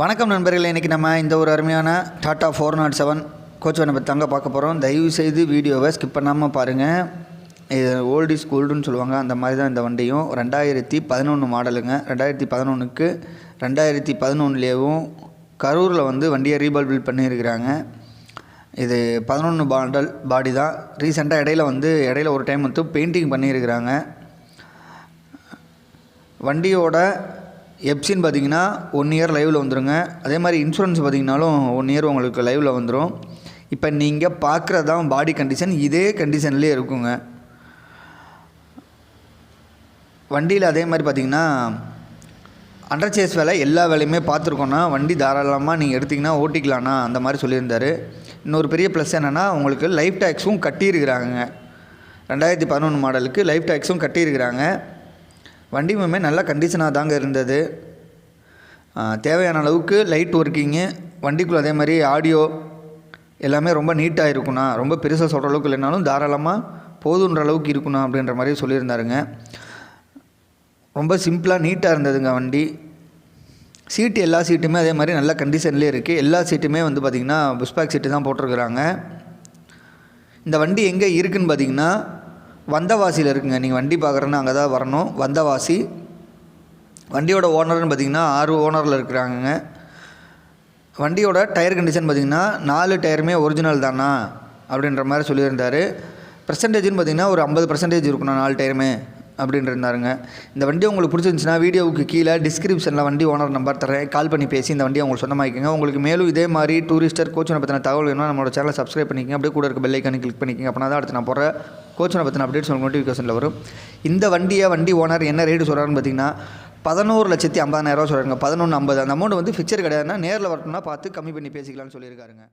வணக்கம் நண்பர்களே இன்றைக்கி நம்ம இந்த ஒரு அருமையான Tata four not seven coach வேனை பற்றி தாங்க பார்க்க போகிறோம் தயவு செய்து வீடியோவை ஸ்கிப் பண்ணாமல் பாருங்கள் இது ஓல்டு இஸ் கோல்டுன்னு சொல்லுவாங்க அந்த மாதிரி தான் இந்த வண்டியும். ரெண்டாயிரத்தி பதினொன்று மாடலுங்க. ரெண்டாயிரத்தி பதினொன்றுக்கு ரெண்டாயிரத்தி பதினொன்றுலேயும் கரூரில் வந்து வண்டியை ரீபால் பில்ட் பண்ணியிருக்கிறாங்க. இது பதினொன்று மாடல் பாடி தான். ரீசெண்டாக இடையில வந்து இடையில ஒரு டைம் வந்து பெயிண்டிங் பண்ணியிருக்கிறாங்க. வண்டியோட எப்சின்னு பார்த்தீங்கன்னா ஒன் இயர் லைவில் வந்துடுங்க அதே மாதிரி இன்சூரன்ஸ் பார்த்தீங்கனாலும் ஒன் இயர் உங்களுக்கு லைவில் வந்துடும் இப்போ நீங்கள் பார்க்குறது தான் பாடி கண்டிஷன் இதே கண்டிஷன்லேயே இருக்குங்க. வண்டியில் அதே மாதிரி பார்த்தீங்கன்னா அண்டர்சேஸ் வேலை எல்லா வேலையுமே பார்த்துருக்கோன்னா வண்டி தாராளமாக நீங்கள் எடுத்திங்கன்னா ஓட்டிக்கலாண்ணா அந்த மாதிரி சொல்லியிருந்தாரு. இன்னொரு பெரிய ப்ளஸ் என்னென்னா உங்களுக்கு லைஃப் டேக்ஸும் கட்டியிருக்கிறாங்க ரெண்டாயிரத்தி பதினொன்று மாடலுக்கு லைஃப் டேக்ஸும் கட்டியிருக்கிறாங்க. வண்டியுமே நல்ல கண்டிஷனாக தாங்க இருந்தது. தேவையான அளவுக்கு லைட் ஒர்க்கிங்கு வண்டிக்குள்ளே அதே மாதிரி ஆடியோ எல்லாமே ரொம்ப நீட்டாக இருக்குண்ணா. ரொம்ப பெருசாக சொல்கிற அளவுக்கு இல்லைனாலும் தாராளமாக போதுன்ற அளவுக்கு இருக்குண்ணா அப்படின்ற மாதிரி சொல்லியிருந்தாருங்க. ரொம்ப சிம்பிளாக நீட்டாக இருந்ததுங்க வண்டி. சீட்டு எல்லா சீட்டுமே அதே மாதிரி நல்ல கண்டிஷன்லேயே இருக்குது எல்லா சீட்டுமே வந்து பார்த்திங்கன்னா புஷ்பேக் சீட்டு தான் போட்டிருக்கிறாங்க. இந்த வண்டி எங்கே இருக்குதுன்னு பார்த்தீங்கன்னா வந்தவாசியில் இருக்குங்க. நீங்கள் வண்டி பார்க்குறேன்னா அங்கே தான் வரணும். வந்தவாசி வண்டியோட ஓனர்னு பார்த்தீங்கன்னா ஆறு ஓனரில் இருக்கிறாங்கங்க. வண்டியோட டயர் கண்டிஷன் பார்த்தீங்கன்னா நாலு டயருமே ஒரிஜினல் தானா? அப்படின்ற மாதிரி சொல்லியிருந்தார். பர்சன்டேஜ்னு பார்த்தீங்கன்னா ஒரு ஐம்பது பர்சன்டேஜ் இருக்கணும் நாலு டயருமே அப்படின்ட்டு இருந்தாருங்க இந்த வண்டி உங்களுக்கு பிடிச்சிருந்துச்சின்னா வீடியோவுக்கு கீழே டிஸ்கிரிப்ஷனில் வண்டி ஓனர் நம்பர் தரேன் கால் பண்ணி பேசி இந்த வண்டியை உங்களுக்கு சொந்தமாக்கிங்க உங்களுக்கு மேலும் இதே மாதிரி டூரிஸ்டர் கோச்சனை பற்றின தகவல் வேணும்னா நம்மளோட சேனலை சப்ஸ்கிரைப் பண்ணிக்கங்க. அப்படியே கூட இருக்க பெல்லைக்கானு கிளிக் பண்ணிக்கங்க. அப்படின்னா தான் அடுத்து நான் போகிற கோச்சனை பற்றின அப்டேட்ஸ் உங்களுக்கு நோட்டிஃபிகேஷனில் வரும். இந்த வண்டியை வண்டி ஓனர் என்ன ரேட்டு சொல்கிறாருன்னு பார்த்தீங்கன்னா பதினோரு லட்சத்தி ஐம்பதாயிரரூவா சொல்கிறாங்க பதினொன்று ஐம்பது. அந்த அமௌண்ட் வந்து ஃபிக்சர் கிடையாதுன்னா நேரில் வரணும்னா பார்த்து கம்மி பண்ணி பேசிக்கலாம்னு சொல்லியிருக்காருங்க.